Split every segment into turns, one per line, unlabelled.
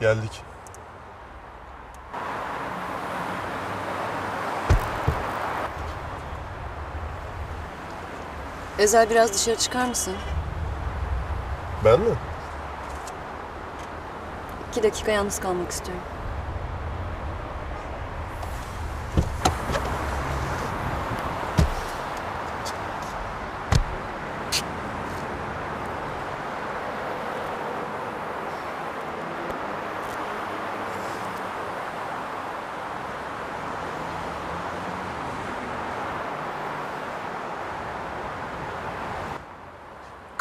Geldik.
Ezel biraz dışarı çıkar mısın?
Ben mi?
İki dakika yalnız kalmak istiyorum.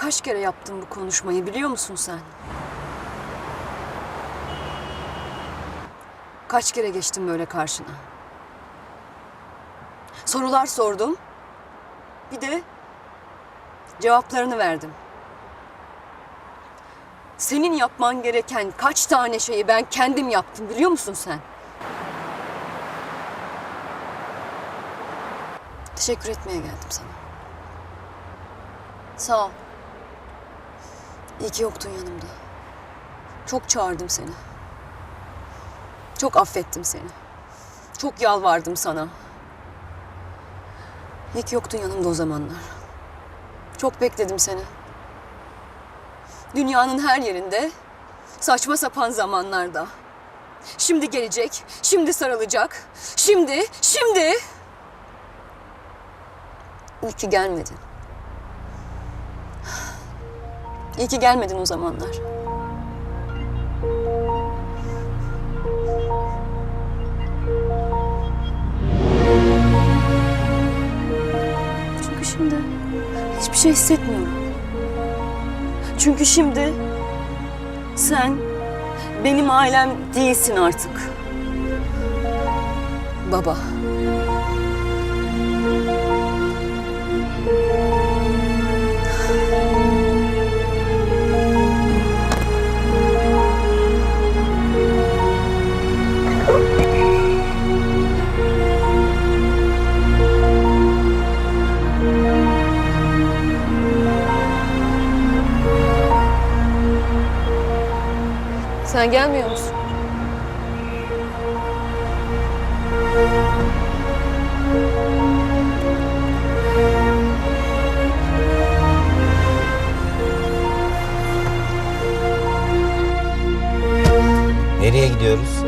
Kaç kere yaptın bu konuşmayı biliyor musun sen? Kaç kere geçtim böyle karşına? Sorular sordum. Bir de cevaplarını verdim. Senin yapman gereken kaç tane şeyi ben kendim yaptım biliyor musun sen? Teşekkür etmeye geldim sana. Sağ ol. İyi ki yoktun yanımda. Çok çağırdım seni. Çok affettim seni. Çok yalvardım sana. İyi ki yoktun yanımda o zamanlar. Çok bekledim seni. Dünyanın her yerinde, saçma sapan zamanlarda. Şimdi gelecek, şimdi sarılacak, şimdi, şimdi. İyi ki gelmedin. İyi ki gelmedin o zamanlar. Çünkü şimdi hiçbir şey hissetmiyorum. Çünkü şimdi sen benim ailem değilsin artık. Baba. Gelmiyor musun?
Nereye gidiyoruz?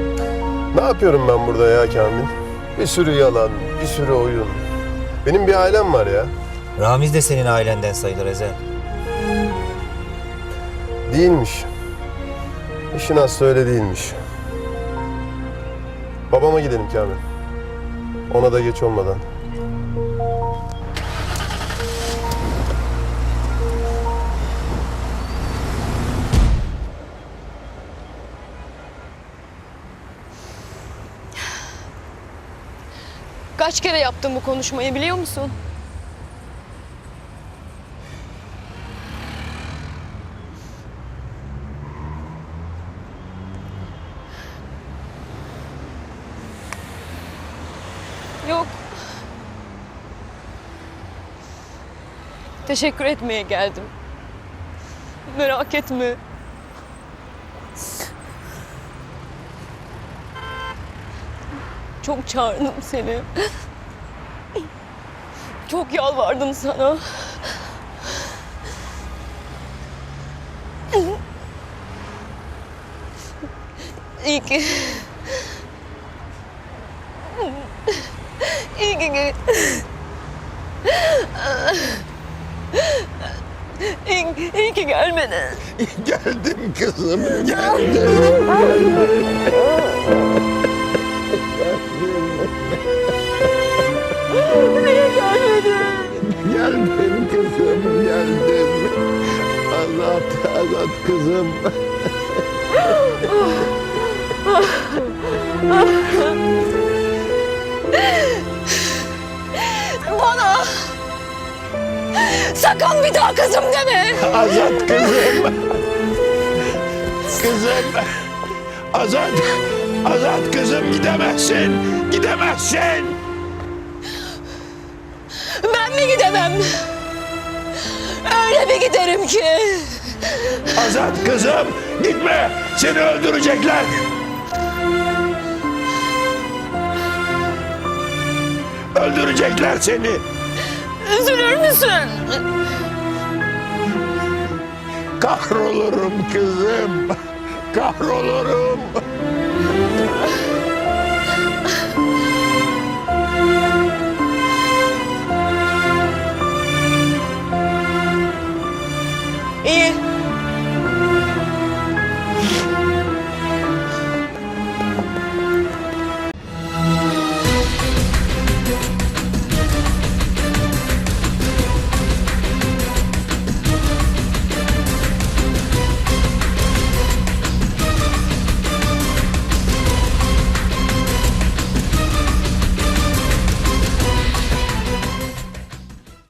Ne yapıyorum ben burada ya Kamil? Bir sürü yalan, bir sürü oyun. Benim bir ailem var ya.
Ramiz de senin ailenden sayılır Ezel.
Değilmiş. İşin aslı öyle değilmiş. Babama gidelim Kamil. Ona da geç olmadan.
Kaç kere yaptım bu konuşmayı biliyor musun? Teşekkür etmeye geldim. Merak etme. Çok çağırdım seni. Çok yalvardım sana. İyi ki... İyi ki... İyi, iyi ki gelmedin.
Geldim kızım, geldim.
Niye gelmedin?
Geldim kızım, geldim. Azat, azat kızım.
Bana sakın bir daha kızım deme.
Azat kızım. Kızım. Azat, azat kızım gidemezsin. Gidemezsin.
Ben mi gidemem? Öyle bir giderim ki
Azat kızım gitme. Seni öldürecekler. Öldürecekler seni.
Üzülür müsün?
Kahrolurum kızım. Kahrolurum.